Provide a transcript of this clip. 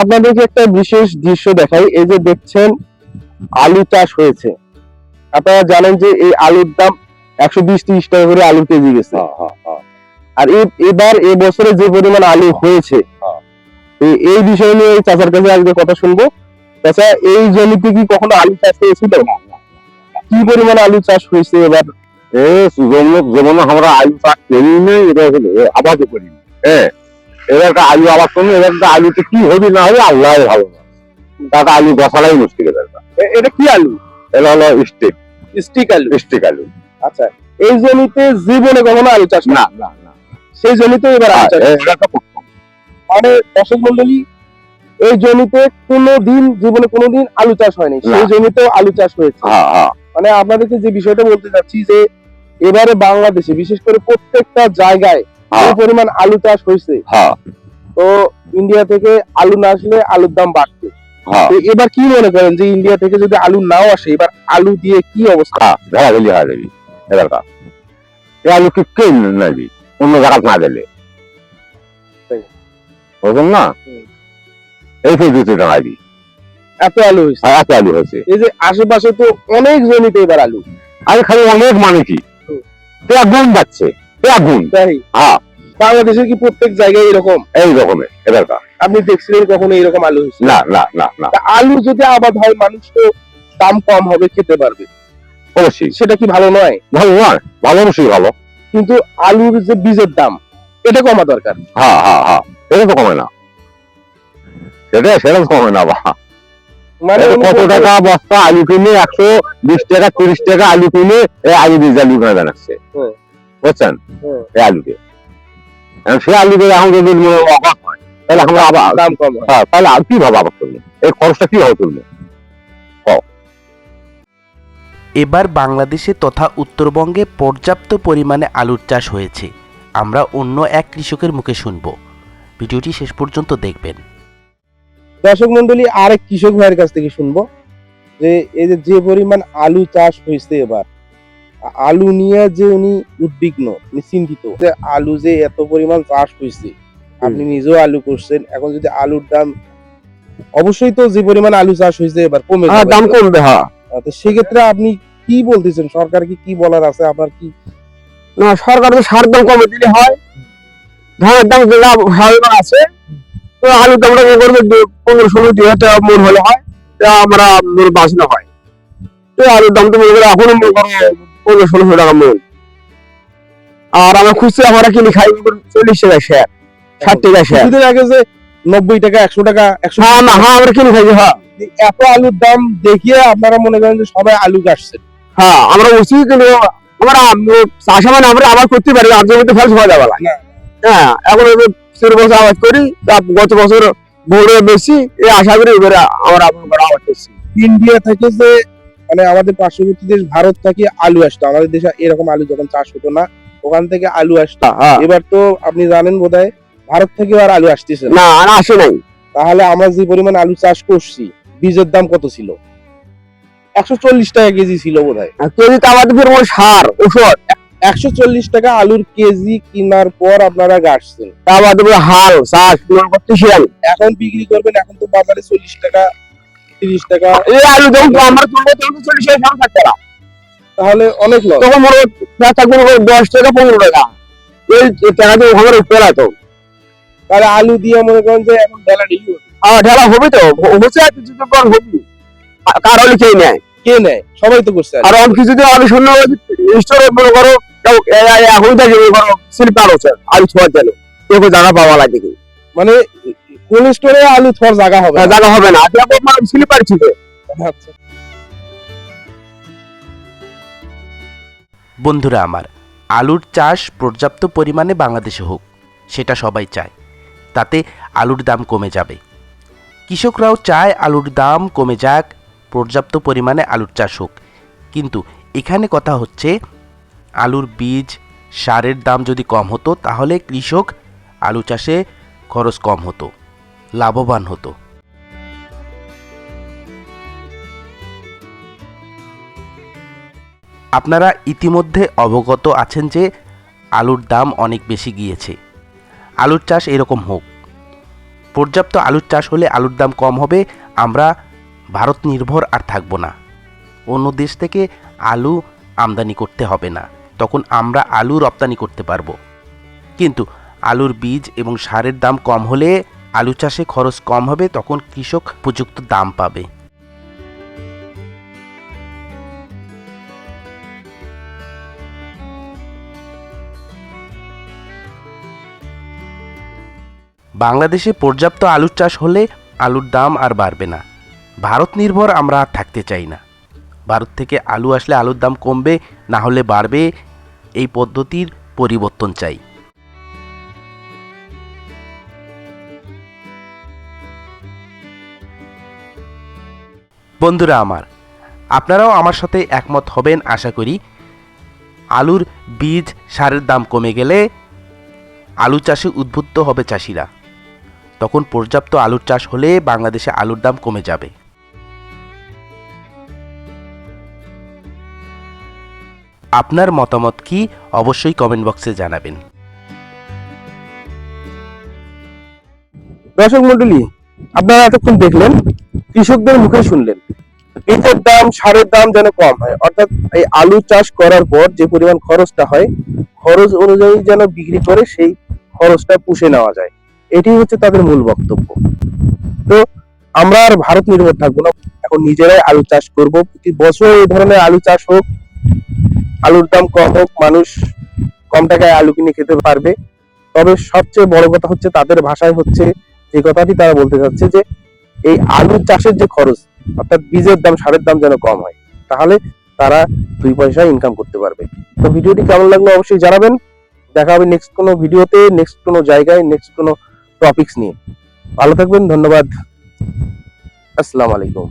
আপনাদেরকে একটা বিশেষ দৃশ্য দেখাই। এই যে দেখছেন আলু চাষ হয়েছে। আপনারা জানেন যে এই আলুর দাম একশো বিশ ত্রিশ টাকা করে আলু কেজি গেছে। আর এবার এ বছরে যে পরিমাণ আলু হয়েছে এই বিষয় নিয়ে এই চাচার কাছে আজকে কথা শুনব। চাচা এই জমিতে কি কখনো আলু চাষ হয়েছিল? কি পরিমাণ আলু চাষ হয়েছে এবার? এ যেমন আমরা আলু চাষ করি নেই এটা হলো আবাদও করি হ্যাঁ। এবার আলু আবাদ করলে এবার আলুতে কি হবে না হবে আল্লাহ ভালো না তাকে আলু বসালাই মুশকিল এবার এটা কি আলু? এটা হলো স্টেক স্টিক আলু। স্টেক আলু। আচ্ছা এই জমিতে জীবনে কখনো আলু চাষ না না সেই জমিতে এবার আলু চাষ মানে দর্শক মন্ডলী এই জমিতে কোনোদিন জীবনে কোনোদিন আলু চাষ হয়নি। সেই। জমিতেও আলু চাষ হয়েছে। হ্যাঁ হ্যাঁ। মানে আপনাদেরকে যে বিষয়টা বলতে চাচ্ছি যে এবারে বাংলাদেশে বিশেষ করে প্রত্যেকটা জায়গায় যে হ্যাঁ। পরিমাণ আলু চাষ হয়েছে? হ্যাঁ। তো ইন্ডিয়া থেকে আলু না আসলে আলুর দাম বাড়ছে। হ্যাঁ। তো এবার কি মনে করেন যে ইন্ডিয়া থেকে যদি আলু নাও আসে এবার আলু দিয়ে কি অবস্থা? ধরা গেলি হয়ে যাবি এই আলু কি নেবি অন্য জায়গা না দিলে। না। এই এত আলু হয়েছে। এত আলু হয়েছে। এই যে আশেপাশে তো অনেক জমিতে এবার আলু। আরে খালি অনেক মানে কি। পেয়া গুণ যাচ্ছে। তাই? হ্যাঁ। বাংলাদেশের কি প্রত্যেক জায়গায় এরকম? এই রকমের এবারকার। আপনি দেখছিলেন কখনো এরকম আলু না না না না। আলু যদি আবাদ হয় মানুষ তো দাম কম হবে খেতে পারবে। অবশ্যই। সেটা কি ভালো নয়? ভালো নয়। ভালো অবশ্যই ভালো। কিন্তু আলুর যে বীজের দাম এটা কমা দরকার। হ্যাঁ হ্যাঁ হ্যাঁ। এটা তো কমে না। সেটা সেটা কমে না বা। মানে কত টাকা বস্তা আলু কিনে? একশো বিশ টাকা তিরিশ টাকা আলু কিনে এই আলু বীজ আলু কিনে জানাচ্ছে হুম। বুঝছেন? হুম। এই আলুকে। এখন সে আলুকে এখন যদি অবাক হয় তাহলে আমরা আবার দাম কম হ্যাঁ। তাহলে আর কীভাবে এই খরচটা কীভাবে তুলবো? এবার বাংলাদেশে তথা উত্তরবঙ্গে পর্যাপ্ত পরিমাণে আলুর চাষ হয়েছে। আমরা অন্য এক কৃষকের মুখে শুনব। ভিডিওটি শেষ পর্যন্ত দেখবেন। দর্শক মন্ডলী আরেক কৃষক ভাইয়ের কাছ থেকে শুনব যে এই যে যে পরিমাণ আলু চাষ হয়েছে এবার আলু নিয়ে যে উনি উদ্বিগ্ন উনি চিন্তিত যে আলু যে এত পরিমাণ চাষ হয়েছে আপনি নিজেও আলু করছেন এখন যদি আলুর দাম অবশ্যই তো যে পরিমাণ আলু চাষ হয়েছে এবার কমে হ্যাঁ দাম কমবে হ্যাঁ। তো সেক্ষেত্রে আপনি কি বলতেছেন? সরকার কি কি বলার আছে? আপনার কি না সরকার তো সার দাম কমে দিলে হয়। ধানের দাম যেটা আছে তো আলুর দামটা কি করবে? পনেরো ষোলো দুই হাজার টাকা মন হলে হয় তা আমরা বাঁচানো হয়। তো আলুর দাম তো মনে করো এখনও মনে করো পনেরো ষোলোশো টাকা মন আর আমরা খুচরা আমরা কিনে খাই চল্লিশ টাকা শেয়ার ষাট টাকা শেয়ার কিছুদিন আগে যে নব্বই টাকা একশো টাকা একশো হ্যাঁ না হ্যাঁ আমরা কিনে খাই হ্যাঁ। এত আলুর দাম দেখিয়ে আপনারা মনে করেন যে সবাই আলু কাটছেন হ্যাঁ আমরা উচিত কিন্তু আমরা চাষা মানে আমরা আবার করতে পারি আর জমিতে ফল হওয়া যাবে না। না। হ্যাঁ এখন চার বছর আবাদ করি তা গত বছর ভোরে বেশি এই আশা করি এবারে আমরা আবার আবাদ করছি। ইন্ডিয়া থেকে যে মানে আমাদের পার্শ্ববর্তী দেশ ভারত থেকে আলু আসতো। আমাদের দেশে এরকম আলু যখন চাষ হতো না ওখান থেকে আলু আসতো। হ্যাঁ এবার তো আপনি জানেন বোধহয় ভারত থেকে আর আলু আসতেছে না। আর আসে নাই। তাহলে আমরা যে পরিমাণ আলু চাষ করছি বীজের দাম কত ছিল? একশো চল্লিশ টাকা কেজি ছিল বোধহয়। আর কেজি আমাদের সার ওষুধ একশো চল্লিশ টাকা আলুর কেজি কেনার পর আপনারা গাছছেন। তা আমাদের হাল চাষ এখন বিক্রি করবেন এখন তো বাজারে চল্লিশ টাকা তিরিশ টাকা। এই আলু যখন আমরা তুলবো তখন তো চল্লিশ টাকা ষাট টাকা তাহলে অনেক লস। তখন মনে হয় থাকবে দশ টাকা পনেরো টাকা। এই টাকা তো ওখানে উপরে তো। তাহলে আলু দিয়ে মনে করেন যে এখন ডলার ইউ আর ঢালা হবে তো হচ্ছে আর কিছু তো কর হবে কার হলে খেয়ে নেয়? কে নেয়? সবাই তো করছে আলু। আর অনেক কিছু আমি শূন্য স্টোরে মনে করো এখন থেকে মনে করো স্লিপার হচ্ছে আলু ছোঁয়ার জন্য। কেউ জায়গা পাওয়া লাগে। মানে কোল্ড স্টোরে আলু থর জায়গা হবে জায়গা হবে না। মানে স্লিপার ছিল। আচ্ছা। বন্ধুরা আমার আলুর চাষ পর্যাপ্ত পরিমাণে বাংলাদেশে হোক সেটা সবাই চায়। তাতে আলুর দাম কমে যাবে। কৃষকরাও চায় আলুর দাম কমে যাক পর্যাপ্ত পরিমাণে আলুর চাষ হোক। কিন্তু এখানে কথা হচ্ছে আলুর বীজ সারের দাম যদি কম হতো তাহলে কৃষক আলু চাষে খরচ কম হতো। লাভবান হতো। আপনারা ইতিমধ্যে অবগত আছেন যে আলুর দাম অনেক বেশি গিয়েছে। আলুর চাষ এরকম হোক। পর্যাপ্ত আলুর চাষ হলে আলুর দাম কম হবে। আমরা ভারত নির্ভর আর থাকব না। অন্য দেশ থেকে আলু আমদানি করতে হবে না। তখন আমরা আলু রপ্তানি করতে পারব। কিন্তু আলুর বীজ এবং সারের দাম কম হলে আলু চাষে খরচ কম হবে, তখন কৃষক উপযুক্ত দাম পাবে। বাংলাদেশে পর্যাপ্ত আলুর চাষ হলে আলুর দাম আর বাড়বে না। ভারত নির্ভর, আমরা আর থাকতে চাই না। ভারত থেকে আলু আসলে আলুর দাম কমবে, না হলে বাড়বে, এই পদ্ধতির পরিবর্তন চাই। বন্ধুরা আমার, আপনারাও আমার সাথে একমত হবেন আশা করি। আলুর বীজ সারের দাম কমে গেলে আলু চাষে উদ্বুদ্ধ হবে চাষিরা। তখন পর্যাপ্ত আলুর চাষ হলে বাংলাদেশে আলুর দাম কমে যাবে। আপনার মতামত কি অবশ্যই কমেন্ট বক্সে জানাবেন। দর্শক মন্ডলী আপনারা এতক্ষণ দেখলেন, কৃষকদের মুখে শুনলেন। বীজের দাম, সারের দাম যেন কম হয়। অর্থাৎ এই আলু চাষ করার পর যে পরিমাণ খরচটা হয়, খরচ অনুযায়ী যেন বিক্রি করে সেই খরচটা পুষে নেওয়া যায়। এটি হচ্ছে তাদের মূল বক্তব্য। তো আমরা আর ভারত নির্ভর থাকব না। এখন নিজেরাই আলু চাষ করব। প্রতি বছর এই ধরনের আলু চাষ হোক, আলুর দাম কম হোক, মানুষ কম টাকায় আলু কিনে খেতে পারবে। তবে সবচেয়ে বড় কথা হচ্ছে, তাদের ভাষায় হচ্ছে যে কথাটি তারা বলতে চাচ্ছে যে, এই আলু চাষের যে খরচ অর্থাৎ বীজের দাম, সারের দাম যেন কম হয়, তাহলে তারা দুই পয়সা ইনকাম করতে পারবে। তো ভিডিওটি কেমন লাগল অবশ্যই জানাবেন। দেখা হবে নেক্সট কোনো ভিডিওতে নেক্সট কোনো জায়গায় নেক্সট কোনো টপিকস নিয়ে। ভালো থাকবেন, ধন্যবাদ। আসসালামু আলাইকুম।